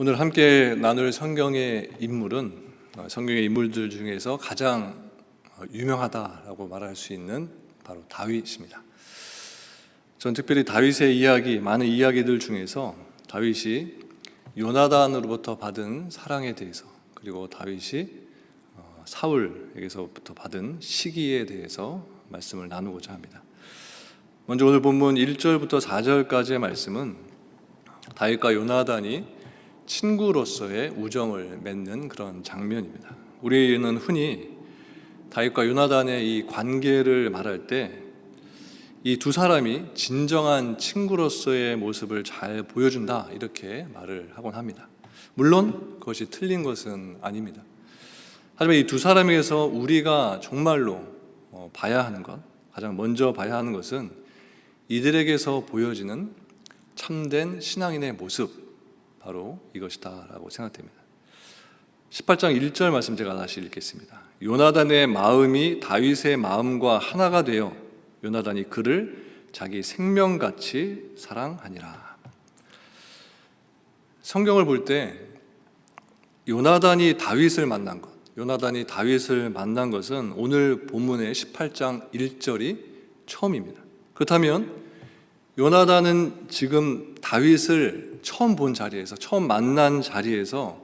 오늘 함께 나눌 성경의 인물은 어, 성경의 인물들 중에서 가장 어, 유명하다라고 말할 수 있는 바로 다윗입니다. 전 특별히 다윗의 이야기, 많은 이야기들 중에서 다윗이 요나단으로부터 받은 사랑에 대해서 그리고 다윗이 어, 사울에게서부터 받은 시기에 대해서 말씀을 나누고자 합니다. 먼저 오늘 본문 1절부터 4절까지의 말씀은 다윗과 요나단이 친구로서의 우정을 맺는 그런 장면입니다. 우리는 흔히 다윗과 요나단의 이 관계를 말할 때 이 두 사람이 진정한 친구로서의 모습을 잘 보여준다 이렇게 말을 하곤 합니다. 물론 그것이 틀린 것은 아닙니다. 하지만 이 두 사람에게서 우리가 정말로 어, 봐야 하는 것, 가장 먼저 봐야 하는 것은 이들에게서 보여지는 참된 신앙인의 모습, 바로 이것이다라고 생각됩니다. 18장 1절 말씀 제가 다시 읽겠습니다. 요나단의 마음이 다윗의 마음과 하나가 되어 요나단이 그를 자기 생명같이 사랑하니라. 성경을 볼 때 요나단이 다윗을 만난 것, 요나단이 다윗을 만난 것은 오늘 본문의 18장 1절이 처음입니다. 그렇다면 요나단은 지금 다윗을 처음 본 자리에서 처음 만난 자리에서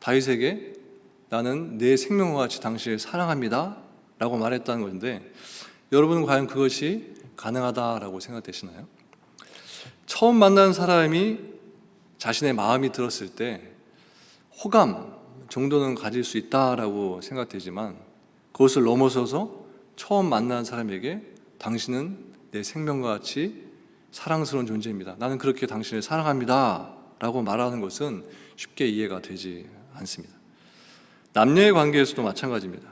다윗에게 나는 내 생명과 같이 당신을 사랑합니다. 라고 말했다는 건데 여러분은 과연 그것이 가능하다라고 생각되시나요? 처음 만난 사람이 자신의 마음이 들었을 때 호감 정도는 가질 수 있다라고 생각되지만 그것을 넘어서서 처음 만난 사람에게 당신은 내 생명과 같이 사랑스러운 존재입니다. 나는 그렇게 당신을 사랑합니다. 라고 말하는 것은 쉽게 이해가 되지 않습니다. 남녀의 관계에서도 마찬가지입니다.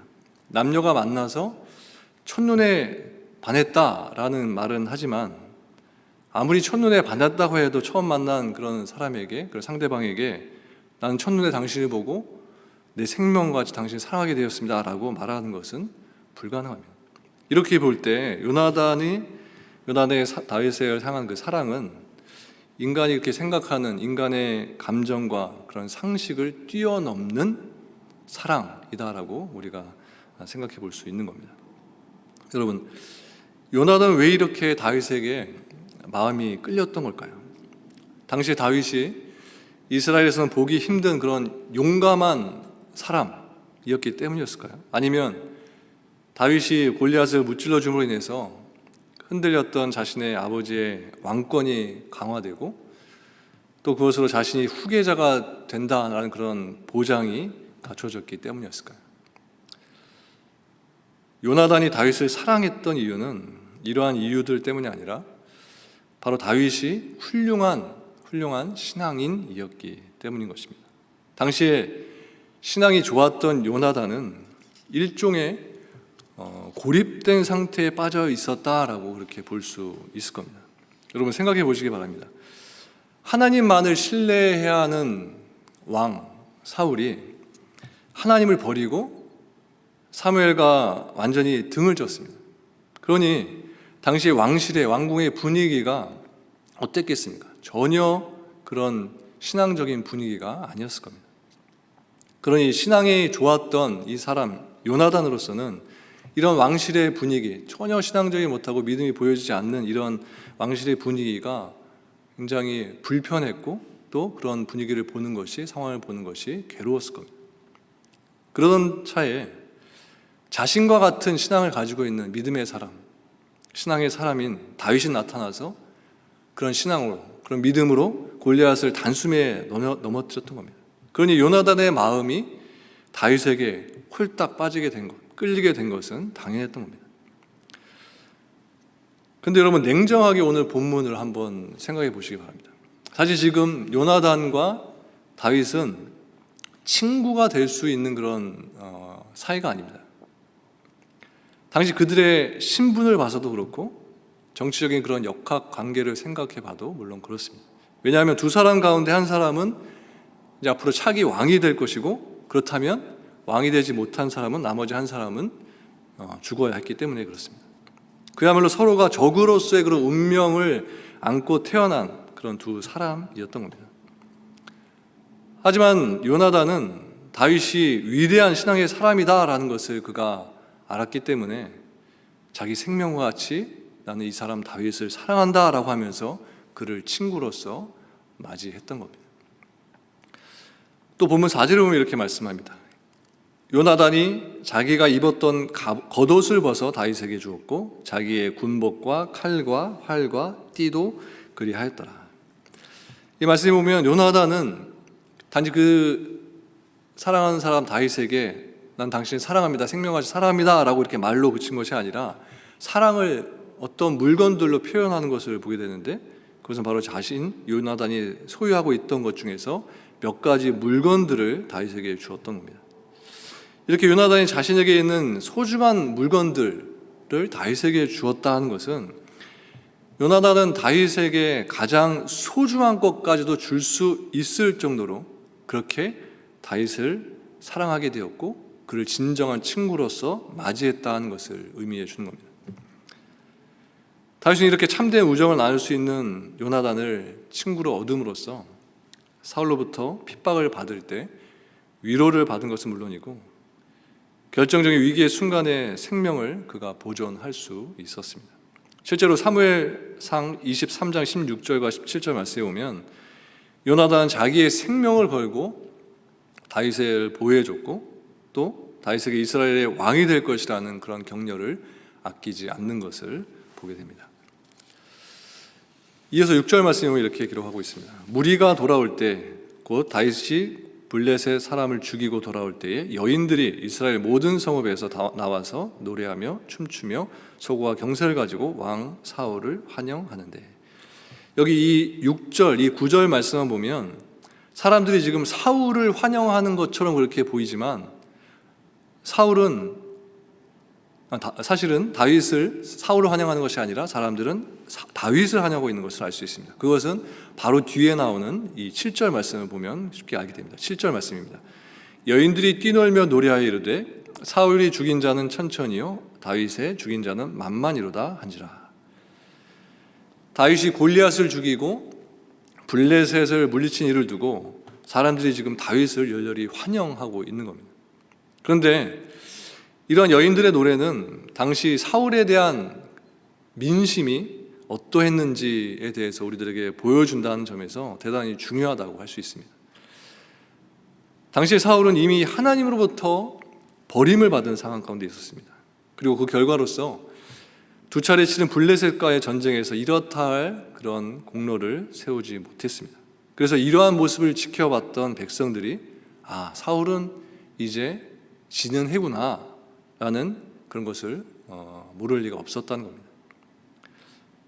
남녀가 만나서 첫눈에 반했다라는 말은 하지만 아무리 첫눈에 반했다고 해도 처음 만난 그런 사람에게, 그 상대방에게 나는 첫눈에 당신을 보고 내 생명과 같이 당신을 사랑하게 되었습니다. 라고 말하는 것은 불가능합니다. 이렇게 볼 때 요나단이 요나단의 다윗을 향한 그 사랑은 인간이 이렇게 생각하는 인간의 감정과 그런 상식을 뛰어넘는 사랑이다라고 우리가 생각해 볼 수 있는 겁니다. 여러분, 요나단은 왜 이렇게 다윗에게 마음이 끌렸던 걸까요? 당시 다윗이 이스라엘에서는 보기 힘든 그런 용감한 사람이었기 때문이었을까요? 아니면 다윗이 골리앗을 무찔러 줌으로 인해서 흔들렸던 자신의 아버지의 왕권이 강화되고 또 그것으로 자신이 후계자가 된다라는 그런 보장이 갖춰졌기 때문이었을까요? 요나단이 다윗을 사랑했던 이유는 이러한 이유들 때문이 아니라 바로 다윗이 훌륭한 훌륭한 신앙인이었기 때문인 것입니다. 당시에 신앙이 좋았던 요나단은 일종의 어, 고립된 상태에 빠져 있었다라고 그렇게 볼 수 있을 겁니다. 여러분 생각해 보시기 바랍니다. 하나님만을 신뢰해야 하는 왕 사울이 하나님을 버리고 사무엘과 완전히 등을 졌습니다. 그러니 당시 왕실의 왕궁의 분위기가 어땠겠습니까? 전혀 그런 신앙적인 분위기가 아니었을 겁니다. 그러니 신앙이 좋았던 이 사람 요나단으로서는 이런 왕실의 분위기, 전혀 신앙적이 못하고 믿음이 보여지지 않는 이런 왕실의 분위기가 굉장히 불편했고 또 그런 분위기를 보는 것이 상황을 보는 것이 괴로웠을 겁니다. 그러던 차에 자신과 같은 신앙을 가지고 있는 믿음의 사람, 신앙의 사람인 다윗이 나타나서 그런 신앙으로, 그런 믿음으로 골리앗을 단숨에 넘어뜨렸던 겁니다. 그러니 요나단의 마음이 다윗에게 홀딱 빠지게 된 것, 끌리게 된 것은 당연했던 겁니다. 근데 여러분 냉정하게 오늘 본문을 한번 생각해 보시기 바랍니다. 사실 지금 요나단과 다윗은 친구가 될 수 있는 그런 어, 사이가 아닙니다. 당시 그들의 신분을 봐서도 그렇고 정치적인 그런 역학 관계를 생각해 봐도 물론 그렇습니다. 왜냐하면 두 사람 가운데 한 사람은 이제 앞으로 차기 왕이 될 것이고 그렇다면 왕이 되지 못한 사람은 나머지 한 사람은 어, 죽어야 했기 때문에 그렇습니다. 그야말로 서로가 적으로서의 그런 운명을 안고 태어난 그런 두 사람이었던 겁니다. 하지만 요나단은 다윗이 위대한 신앙의 사람이다라는 것을 그가 알았기 때문에 자기 생명과 같이 나는 이 사람 다윗을 사랑한다라고 하면서 그를 친구로서 맞이했던 겁니다. 또 보면 4절에 보면 이렇게 말씀합니다. 요나단이 자기가 입었던 가- 겉옷을 벗어 다윗에게 주었고 자기의 군복과 칼과 활과 띠도 그리하였더라. 이 말씀에 보면 요나단은 단지 그 사랑하는 사람 다윗에게 난 당신을 사랑합니다. 생명같이 사랑합니다라고 이렇게 말로 그친 것이 아니라 사랑을 어떤 물건들로 표현하는 것을 보게 되는데 그것은 바로 자신 요나단이 소유하고 있던 것 중에서 몇 가지 물건들을 다윗에게 주었던 겁니다. 이렇게 요나단이 자신에게 있는 소중한 물건들을 다윗에게 주었다 하는 것은 요나단은 다윗에게 가장 소중한 것까지도 줄 수 있을 정도로 그렇게 다윗을 사랑하게 되었고 그를 진정한 친구로서 맞이했다는 것을 의미해 주는 겁니다. 다윗은 이렇게 참된 우정을 나눌 수 있는 요나단을 친구로 얻음으로써 사울로부터 핍박을 받을 때 위로를 받은 것은 물론이고 결정적인 위기의 순간에 생명을 그가 보존할 수 있었습니다. 실제로 사무엘상 23장 16절과 17절 말씀에 보면 요나단은 자기의 생명을 걸고 다윗을 보호해 줬고 또 다윗에게 이스라엘의 왕이 될 것이라는 그런 격려를 아끼지 않는 것을 보게 됩니다. 이어서 6절 말씀에 이렇게 기록하고 있습니다. 무리가 돌아올 때 곧 다윗이 블레셋 사람을 죽이고 돌아올 때에 여인들이 이스라엘 모든 성읍에서 다 나와서 노래하며 춤추며 소고와 경세를 가지고 왕 사울을 환영하는데 여기 이 6절, 이 9절 말씀만 보면 사람들이 지금 사울을 환영하는 것처럼 그렇게 보이지만 사울은 사실은 다윗을 사울을 환영하는 것이 아니라 사람들은 사- 다윗을 환영하고 있는 것을 알 수 있습니다. 그것은 바로 뒤에 나오는 이 7절 말씀을 보면 쉽게 알게 됩니다. 7절 말씀입니다. 여인들이 뛰놀며 노래하여 이르되 사울이 죽인 자는 천천히요 다윗의 죽인 자는 만만이로다 한지라. 다윗이 골리앗을 죽이고 블레셋을 물리친 일을 두고 사람들이 지금 다윗을 열렬히 환영하고 있는 겁니다. 그런데 이런 여인들의 노래는 당시 사울에 대한 민심이 어떠했는지에 대해서 우리들에게 보여준다는 점에서 대단히 중요하다고 할 수 있습니다. 당시 사울은 이미 하나님으로부터 버림을 받은 상황 가운데 있었습니다. 그리고 그 결과로서 두 차례 치른 블레셋과의 전쟁에서 이렇다 할 그런 공로를 세우지 못했습니다. 그래서 이러한 모습을 지켜봤던 백성들이 아 사울은 이제 지는 해구나 라는 그런 것을 어, 모를 리가 없었다는 겁니다.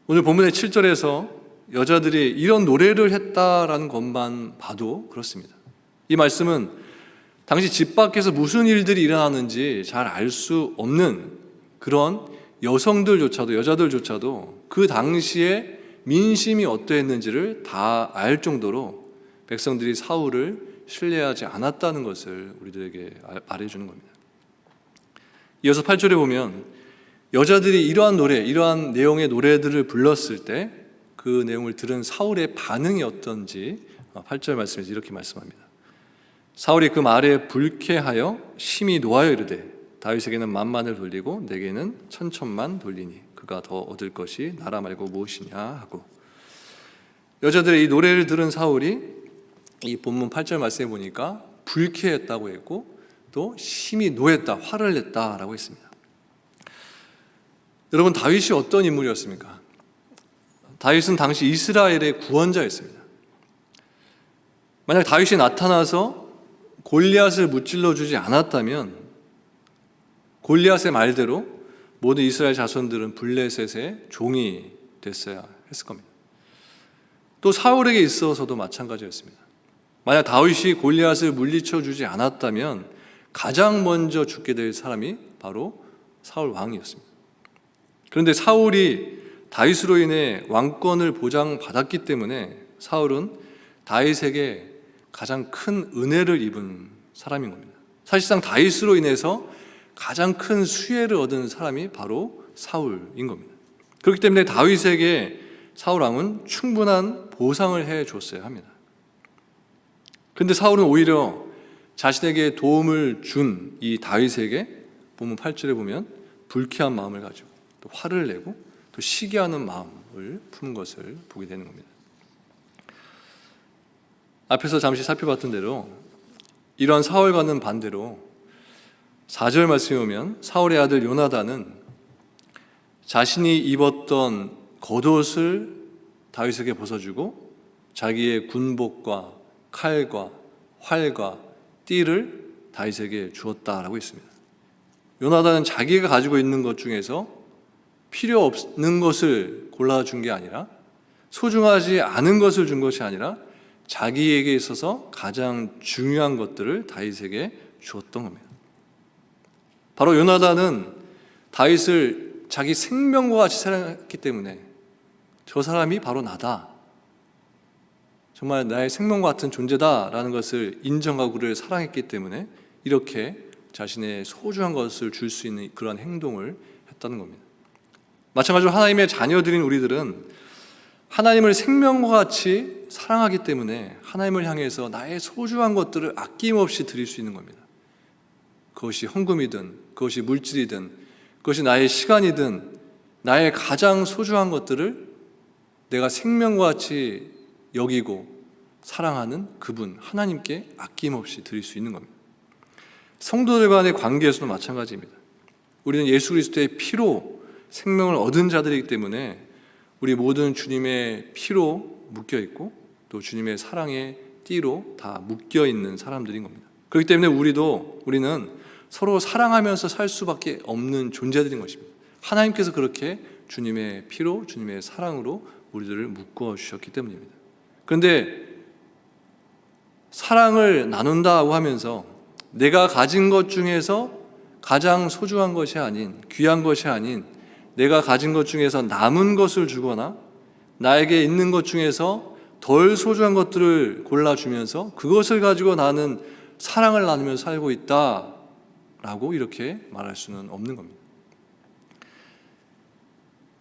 오늘 본문의 7절에서 여자들이 이런 노래를 했다라는 것만 봐도 그렇습니다. 이 말씀은 당시 집 밖에서 무슨 일들이 일어나는지 잘 알 수 없는 그런 여성들조차도 여자들조차도 그 당시에 민심이 어떠했는지를 다 알 정도로 백성들이 사울을 신뢰하지 않았다는 것을 우리들에게 알- 말해주는 겁니다. 이어서 8절에 보면 여자들이 이러한 노래, 이러한 내용의 노래들을 불렀을 때 그 내용을 들은 사울의 반응이 어떤지 8절 말씀에서 이렇게 말씀합니다. 사울이 그 말에 불쾌하여 심히 노하여 이르되 다윗에게는 만만을 돌리고 내게는 천천만 돌리니 그가 더 얻을 것이 나라 말고 무엇이냐 하고 여자들의 이 노래를 들은 사울이 이 본문 8절 말씀에 보니까 불쾌했다고 했고 또 심히 노했다, 화를 냈다라고 했습니다. 여러분 다윗이 어떤 인물이었습니까? 다윗은 당시 이스라엘의 구원자였습니다. 만약 다윗이 나타나서 골리앗을 무찔러 주지 않았다면 골리앗의 말대로 모든 이스라엘 자손들은 블레셋의 종이 됐어야 했을 겁니다. 또 사울에게 있어서도 마찬가지였습니다. 만약 다윗이 골리앗을 물리쳐 주지 않았다면 가장 먼저 죽게 될 사람이 바로 사울 왕이었습니다. 그런데 사울이 다윗으로 인해 왕권을 보장받았기 때문에 사울은 다윗에게 가장 큰 은혜를 입은 사람인 겁니다. 사실상 다윗으로 인해서 가장 큰 수혜를 얻은 사람이 바로 사울인 겁니다. 그렇기 때문에 다윗에게 사울 왕은 충분한 보상을 해 줬어야 합니다. 근데 사울은 오히려 자신에게 도움을 준 이 다윗에게 보면 8절에 보면 불쾌한 마음을 가지고 또 화를 내고 또 시기하는 마음을 푸는 것을 보게 되는 겁니다. 앞에서 잠시 살펴봤던 대로 이러한 사울과는 반대로 4절 말씀에 오면 사울의 아들 요나단은 자신이 입었던 겉옷을 다윗에게 벗어주고 자기의 군복과 칼과 활과 띠를 다윗에게 주었다라고 했습니다. 요나단은 자기가 가지고 있는 것 중에서 필요 없는 것을 골라준 게 아니라 소중하지 않은 것을 준 것이 아니라 자기에게 있어서 가장 중요한 것들을 다윗에게 주었던 겁니다. 바로 요나단은 다윗을 자기 생명과 같이 사랑했기 때문에 저 사람이 바로 나다. 정말 나의 생명과 같은 존재다라는 것을 인정하고 그를 사랑했기 때문에 이렇게 자신의 소중한 것을 줄 수 있는 그런 행동을 했다는 겁니다. 마찬가지로 하나님의 자녀들인 우리들은 하나님을 생명과 같이 사랑하기 때문에 하나님을 향해서 나의 소중한 것들을 아낌없이 드릴 수 있는 겁니다. 그것이 헌금이든, 그것이 물질이든, 그것이 나의 시간이든, 나의 가장 소중한 것들을 내가 생명과 같이 여기고 사랑하는 그분, 하나님께 아낌없이 드릴 수 있는 겁니다. 성도들 간의 관계에서도 마찬가지입니다. 우리는 예수 그리스도의 피로 생명을 얻은 자들이기 때문에 우리 모든 주님의 피로 묶여 있고 또 주님의 사랑의 띠로 다 묶여 있는 사람들인 겁니다. 그렇기 때문에 우리도 우리는 서로 사랑하면서 살 수밖에 없는 존재들인 것입니다. 하나님께서 그렇게 주님의 피로 주님의 사랑으로 우리들을 묶어 주셨기 때문입니다. 그런데 사랑을 나눈다고 하면서 내가 가진 것 중에서 가장 소중한 것이 아닌 귀한 것이 아닌 내가 가진 것 중에서 남은 것을 주거나 나에게 있는 것 중에서 덜 소중한 것들을 골라주면서 그것을 가지고 나는 사랑을 나누면서 살고 있다 라고 이렇게 말할 수는 없는 겁니다.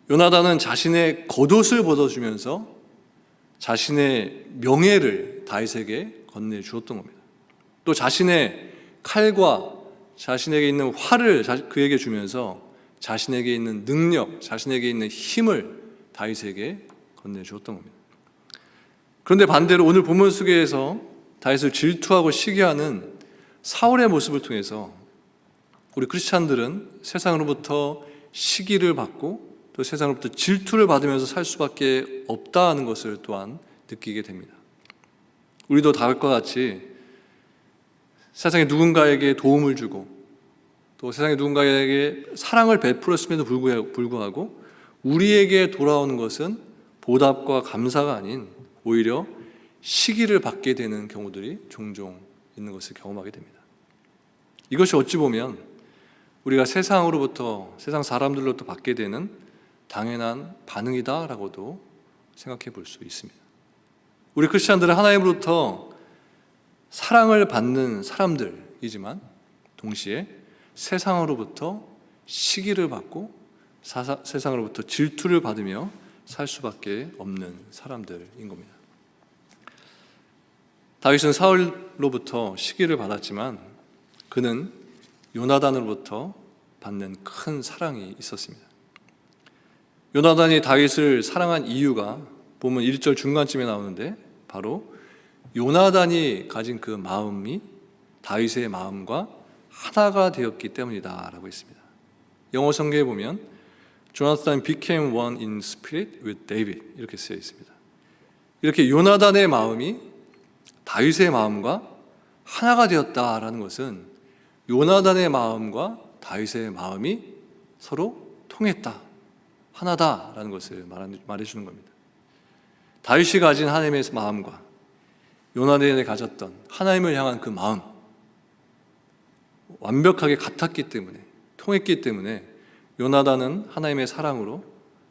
요나단은 자신의 겉옷을 벗어주면서 자신의 명예를 다윗에게 건네 주었던 겁니다. 또 자신의 칼과 자신에게 있는 활을 그에게 주면서 자신에게 있는 능력, 자신에게 있는 힘을 다윗에게 건네 주었던 겁니다. 그런데 반대로 오늘 본문 속에서 다윗을 질투하고 시기하는 사울의 모습을 통해서 우리 크리스찬들은 세상으로부터 시기를 받고 또 세상으로부터 질투를 받으면서 살 수밖에 없다는 것을 또한 느끼게 됩니다. 우리도 다윗과 같이 세상에 누군가에게 도움을 주고 또 세상에 누군가에게 사랑을 베풀었음에도 불구하고 우리에게 돌아오는 것은 보답과 감사가 아닌 오히려 시기를 받게 되는 경우들이 종종 있는 것을 경험하게 됩니다. 이것이 어찌 보면 우리가 세상으로부터 세상 사람들로부터 받게 되는 당연한 반응이다라고도 생각해 볼 수 있습니다. 우리 크리스천들은 하나님으로부터 사랑을 받는 사람들이지만 동시에 세상으로부터 시기를 받고 사사, 세상으로부터 질투를 받으며 살 수밖에 없는 사람들인 겁니다. 다윗은 사울로부터 시기를 받았지만 그는 요나단으로부터 받는 큰 사랑이 있었습니다. 요나단이 다윗을 사랑한 이유가 보면 1절 중간쯤에 나오는데 바로 요나단이 가진 그 마음이 다윗의 마음과 하나가 되었기 때문이다라고 했습니다. 영어 성경에 보면 Jonathan became one in spirit with David 이렇게 쓰여 있습니다. 이렇게 요나단의 마음이 다윗의 마음과 하나가 되었다라는 것은 요나단의 마음과 다윗의 마음이 서로 통했다, 하나다라는 것을 말해주는 겁니다. 다윗이 가진 하나님의 마음과 요나단이 가졌던 하나님을 향한 그 마음, 완벽하게 같았기 때문에 통했기 때문에 요나단은 하나님의 사랑으로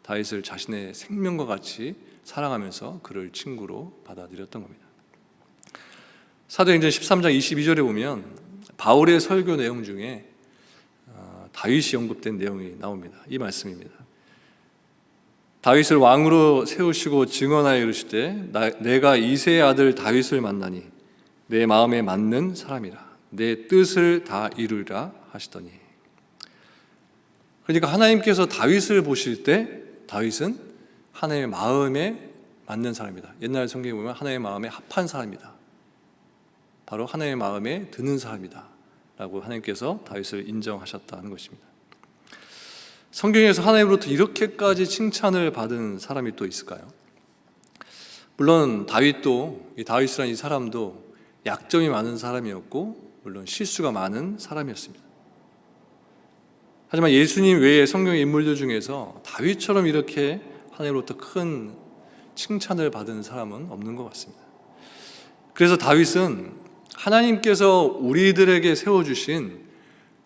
다윗을 자신의 생명과 같이 사랑하면서 그를 친구로 받아들였던 겁니다. 사도행전 13장 22절에 보면 바울의 설교 내용 중에 어, 다윗이 언급된 내용이 나옵니다. 이 말씀입니다. 다윗을 왕으로 세우시고 증언하여 이르시되 내가 이세의 아들 다윗을 만나니 내 마음에 맞는 사람이라 내 뜻을 다 이루리라 하시더니 그러니까 하나님께서 다윗을 보실 때 다윗은 하나님의 마음에 맞는 사람이다. 옛날 성경에 보면 하나님의 마음에 합한 사람이다. 바로 하나님의 마음에 드는 사람이다. 라고 하나님께서 다윗을 인정하셨다는 것입니다. 성경에서 하나님으로부터 이렇게까지 칭찬을 받은 사람이 또 있을까요? 물론 다윗도 이 다윗이라는 이 사람도 약점이 많은 사람이었고 물론 실수가 많은 사람이었습니다. 하지만 예수님 외에 성경의 인물들 중에서 다윗처럼 이렇게 하나님으로부터 큰 칭찬을 받은 사람은 없는 것 같습니다. 그래서 다윗은 하나님께서 우리들에게 세워주신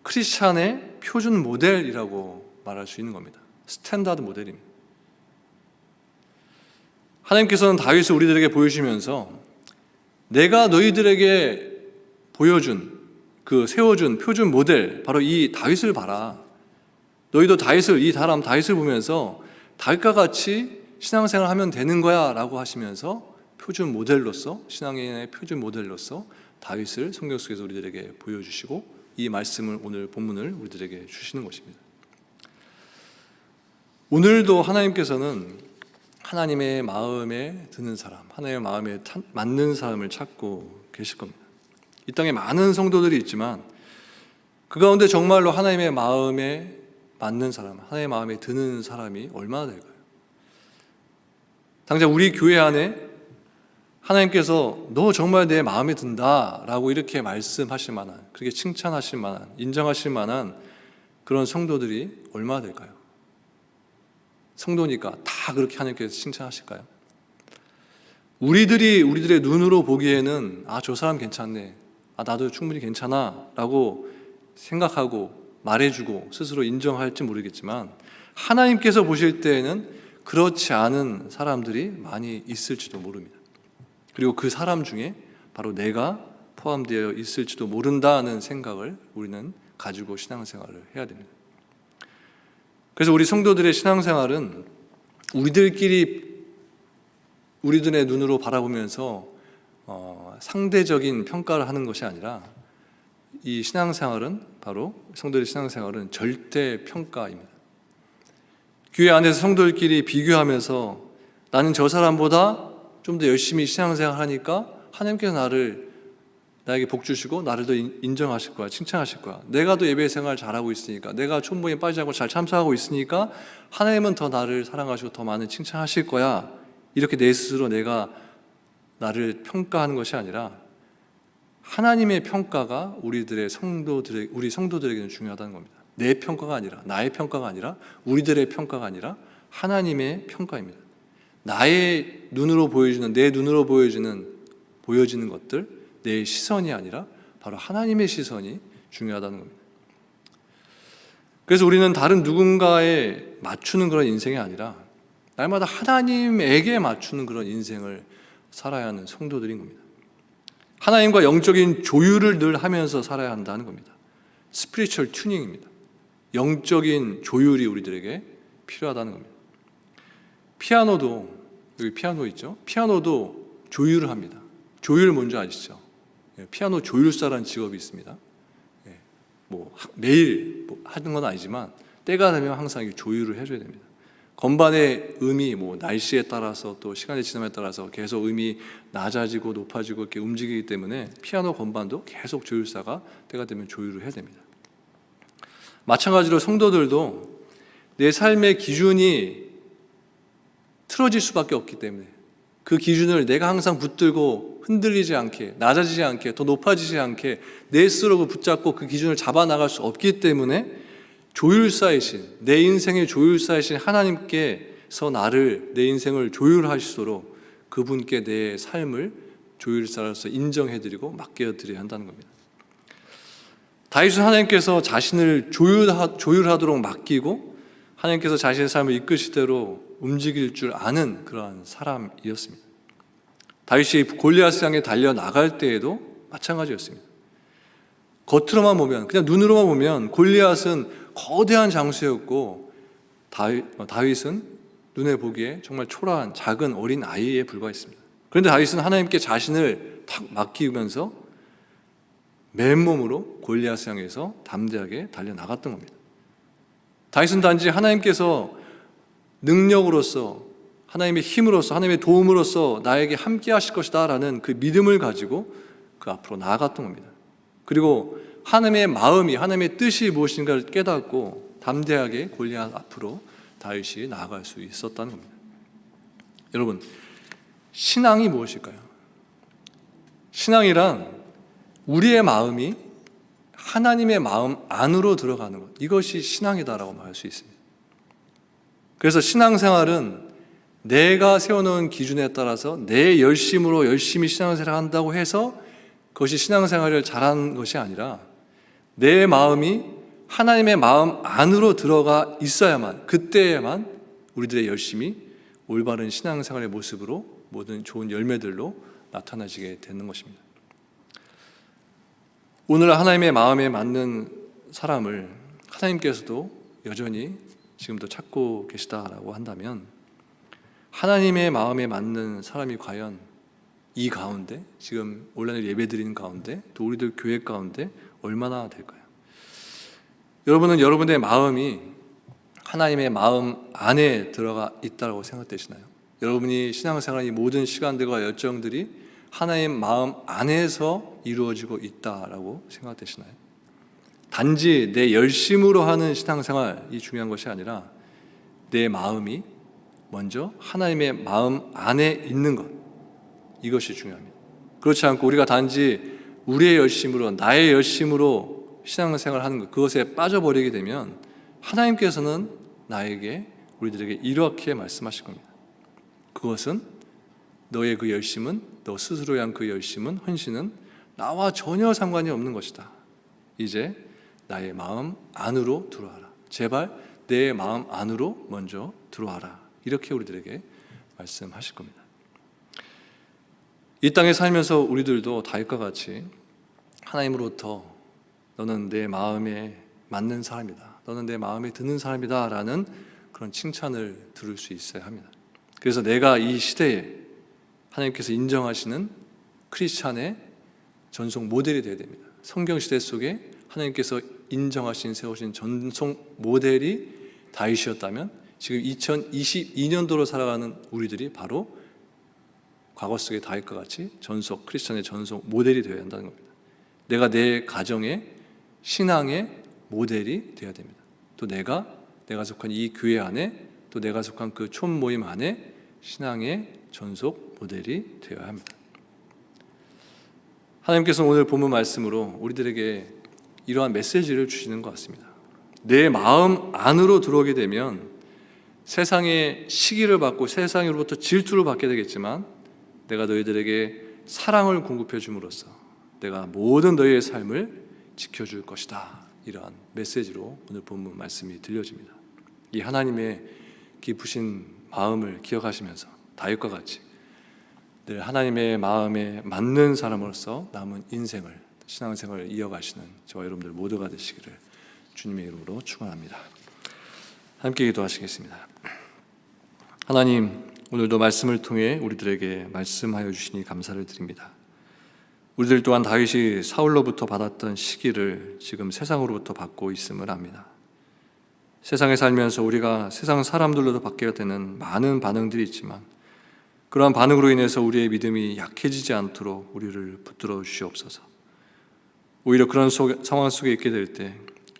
크리스찬의 표준 모델이라고 말할 수 있는 겁니다. 스탠다드 모델입니다. 하나님께서는 다윗을 우리들에게 보여주시면서 내가 너희들에게 보여준 그 세워준 표준 모델 바로 이 다윗을 봐라. 너희도 다윗을 이 사람 다윗을 보면서 다윗과 같이 신앙생활 하면 되는 거야라고 하시면서 표준 모델로서 신앙인의 표준 모델로서 다윗을 성경 속에서 우리들에게 보여주시고 이 말씀을 오늘 본문을 우리들에게 주시는 것입니다. 오늘도 하나님께서는 하나님의 마음에 드는 사람, 하나님의 마음에 타- 맞는 사람을 찾고 계실 겁니다. 이 땅에 많은 성도들이 있지만 그 가운데 정말로 하나님의 마음에 맞는 사람, 하나님의 마음에 드는 사람이 얼마나 될까요? 당장 우리 교회 안에 하나님께서 너 정말 내 마음에 든다 라고 이렇게 말씀하실 만한, 그렇게 칭찬하실 만한, 인정하실 만한 그런 성도들이 얼마나 될까요? 성도니까 다 그렇게 하나님께서 칭찬하실까요? 우리들이 우리들의 눈으로 보기에는 아, 저 사람 괜찮네. 아, 나도 충분히 괜찮아. 라고 생각하고 말해주고 스스로 인정할지 모르겠지만 하나님께서 보실 때에는 그렇지 않은 사람들이 많이 있을지도 모릅니다. 그리고 그 사람 중에 바로 내가 포함되어 있을지도 모른다는 생각을 우리는 가지고 신앙생활을 해야 됩니다. 그래서 우리 성도들의 신앙생활은 우리들끼리 우리들의 눈으로 바라보면서 어, 상대적인 평가를 하는 것이 아니라 이 신앙생활은 바로 성도의 신앙생활은 절대 평가입니다. 교회 안에서 성도들끼리 비교하면서 나는 저 사람보다 좀 더 열심히 신앙생활 하니까 하나님께서 나를 나에게 복 주시고 나를 더 인- 인정하실 거야, 칭찬하실 거야. 내가 더 예배 생활 잘하고 있으니까, 내가 촌모에 빠지지 않고 잘 참석하고 있으니까 하나님은 더 나를 사랑하시고 더 많은 칭찬하실 거야. 이렇게 내 스스로 내가 나를 평가하는 것이 아니라 하나님의 평가가 우리들의 성도들의 우리 성도들에게는 중요하다는 겁니다. 내 평가가 아니라 나의 평가가 아니라 우리들의 평가가 아니라 하나님의 평가입니다. 나의 눈으로 보여주는 내 눈으로 보여주는 보여지는 것들 내 시선이 아니라 바로 하나님의 시선이 중요하다는 겁니다. 그래서 우리는 다른 누군가에 맞추는 그런 인생이 아니라 날마다 하나님에게 맞추는 그런 인생을 살아야 하는 성도들인 겁니다. 하나님과 영적인 조율을 늘 하면서 살아야 한다는 겁니다. 스피리추얼 튜닝입니다. 영적인 조율이 우리들에게 필요하다는 겁니다. 피아노도 여기 피아노 있죠? 피아노도 조율을 합니다. 조율 뭔지 아시죠? 예, 피아노 조율사라는 직업이 있습니다. 예, 뭐 하- 매일 뭐 하는 건 아니지만 때가 되면 항상 조율을 해줘야 됩니다. 건반의 음이 뭐 날씨에 따라서 또 시간의 지남에 따라서 계속 음이 낮아지고 높아지고 이렇게 움직이기 때문에 피아노 건반도 계속 조율사가 때가 되면 조율을 해야 됩니다. 마찬가지로 성도들도 내 삶의 기준이 틀어질 수밖에 없기 때문에 그 기준을 내가 항상 붙들고 흔들리지 않게 낮아지지 않게 더 높아지지 않게 내 스스로 붙잡고 그 기준을 잡아 나갈 수 없기 때문에 조율사이신 내 인생의 조율사이신 하나님께서 나를 내 인생을 조율하시도록 그분께 내 삶을 조율사로서 인정해드리고 맡겨드려야 한다는 겁니다. 다윗은 하나님께서 자신을 조율하, 조율하도록 맡기고 하나님께서 자신의 삶을 이끄실 대로 움직일 줄 아는 그러한 사람이었습니다. 다윗이 골리앗을 향해 달려 나갈 때에도 마찬가지였습니다. 겉으로만 보면 그냥 눈으로만 보면 골리앗은 거대한 장수였고 다윗, 어, 다윗은 눈에 보기에 정말 초라한 작은 어린 아이에 불과했습니다. 그런데 다윗은 하나님께 자신을 탁 맡기면서 맨몸으로 골리앗을 향해서 담대하게 달려 나갔던 겁니다. 다윗은 단지 하나님께서 능력으로서 하나님의 힘으로서 하나님의 도움으로서 나에게 함께 하실 것이다라는 그 믿음을 가지고 그 앞으로 나아갔던 겁니다. 그리고 하나님의 마음이 하나님의 뜻이 무엇인가를 깨닫고 담대하게 골리앗 앞으로 다윗이 나아갈 수 있었다는 겁니다. 여러분, 신앙이 무엇일까요? 신앙이란 우리의 마음이 하나님의 마음 안으로 들어가는 것. 이것이 신앙이다라고 말할 수 있습니다. 그래서 신앙생활은 내가 세워놓은 기준에 따라서 내 열심으로 열심히 신앙생활을 한다고 해서 그것이 신앙생활을 잘한 것이 아니라 내 마음이 하나님의 마음 안으로 들어가 있어야만 그때에만 우리들의 열심이 올바른 신앙생활의 모습으로 모든 좋은 열매들로 나타나지게 되는 것입니다. 오늘 하나님의 마음에 맞는 사람을 하나님께서도 여전히 지금도 찾고 계시다라고 한다면 하나님의 마음에 맞는 사람이 과연 이 가운데 지금 온라인 예배 드리는 가운데 또 우리들 교회 가운데 얼마나 될까요? 여러분은 여러분의 마음이 하나님의 마음 안에 들어가 있다고 생각되시나요? 여러분이 신앙생활의 모든 시간들과 열정들이 하나님 마음 안에서 이루어지고 있다라고 생각되시나요? 단지 내 열심으로 하는 신앙생활이 중요한 것이 아니라 내 마음이 먼저 하나님의 마음 안에 있는 것 이것이 중요합니다. 그렇지 않고 우리가 단지 우리의 열심으로 나의 열심으로 신앙생활을 하는 것 그것에 빠져버리게 되면 하나님께서는 나에게 우리들에게 이렇게 말씀하실 겁니다. 그것은 너의 그 열심은 너 스스로 한그 열심은 헌신은 나와 전혀 상관이 없는 것이다. 이제 나의 마음 안으로 들어와라. 제발 내 마음 안으로 먼저 들어와라. 이렇게 우리들에게 말씀하실 겁니다. 이 땅에 살면서 우리들도 다윗과 같이 하나님으로부터 너는 내 마음에 맞는 사람이다. 너는 내 마음에 드는 사람이다 라는 그런 칭찬을 들을 수 있어야 합니다. 그래서 내가 이 시대에 하나님께서 인정하시는 크리스찬의 전속 모델이 되어야 됩니다. 성경 시대 속에 하나님께서 인정하신 세우신 전속 모델이 다윗이었다면 지금 2022년도로 살아가는 우리들이 바로 과거 속의 다윗과 같이 전속 크리스천의 전속 모델이 되어야 한다는 겁니다. 내가 내 가정의 신앙의 모델이 되어야 됩니다. 또 내가 내가 속한 이 교회 안에 또 내가 속한 그 촌 모임 안에 신앙의 전속 모델이 되어야 합니다. 하나님께서 오늘 본문 말씀으로 우리들에게 이러한 메시지를 주시는 것 같습니다. 내 마음 안으로 들어오게 되면 세상의 시기를 받고 세상으로부터 질투를 받게 되겠지만 내가 너희들에게 사랑을 공급해 줌으로써 내가 모든 너희의 삶을 지켜줄 것이다. 이러한 메시지로 오늘 본문 말씀이 들려집니다. 이 하나님의 깊으신 마음을 기억하시면서 다윗과 같이 늘 하나님의 마음에 맞는 사람으로서 남은 인생을 신앙생활을 이어가시는 저와 여러분들 모두가 되시기를 주님의 이름으로 축원합니다. 함께 기도하시겠습니다. 하나님 오늘도 말씀을 통해 우리들에게 말씀하여 주시니 감사를 드립니다. 우리들 또한 다윗이 사울로부터 받았던 시기를 지금 세상으로부터 받고 있음을 압니다. 세상에 살면서 우리가 세상 사람들로도 받게 되는 많은 반응들이 있지만 그러한 반응으로 인해서 우리의 믿음이 약해지지 않도록 우리를 붙들어 주시옵소서. 오히려 그런 속, 상황 속에 있게 될 때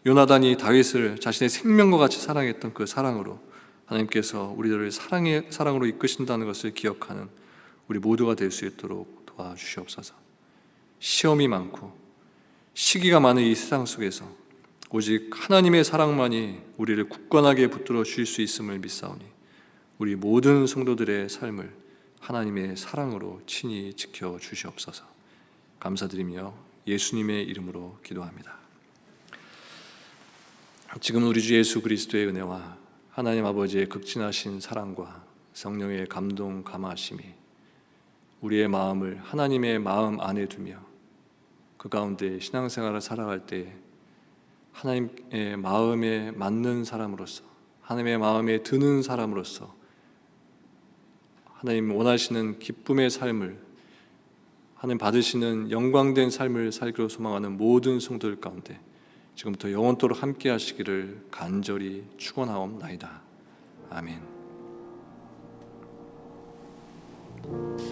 요나단이 다윗을 자신의 생명과 같이 사랑했던 그 사랑으로 하나님께서 우리들을 사랑의 사랑으로 이끄신다는 것을 기억하는 우리 모두가 될 수 있도록 도와주시옵소서. 시험이 많고 시기가 많은 이 세상 속에서 오직 하나님의 사랑만이 우리를 굳건하게 붙들어 주실 수 있음을 믿사오니 우리 모든 성도들의 삶을 하나님의 사랑으로 친히 지켜 주시옵소서. 감사드리며 예수님의 이름으로 기도합니다. 지금 우리 주 예수 그리스도의 은혜와 하나님 아버지의 극진하신 사랑과 성령의 감동 감화심이 우리의 마음을 하나님의 마음 안에 두며 그 가운데 신앙생활을 살아갈 때 하나님의 마음에 맞는 사람으로서 하나님의 마음에 드는 사람으로서 하나님 원하시는 기쁨의 삶을 하나님 받으시는 영광된 삶을 살기로 소망하는 모든 성도들 가운데 지금부터 영원토록 함께 하시기를 간절히 축원하옵나이다. 아멘. Thank.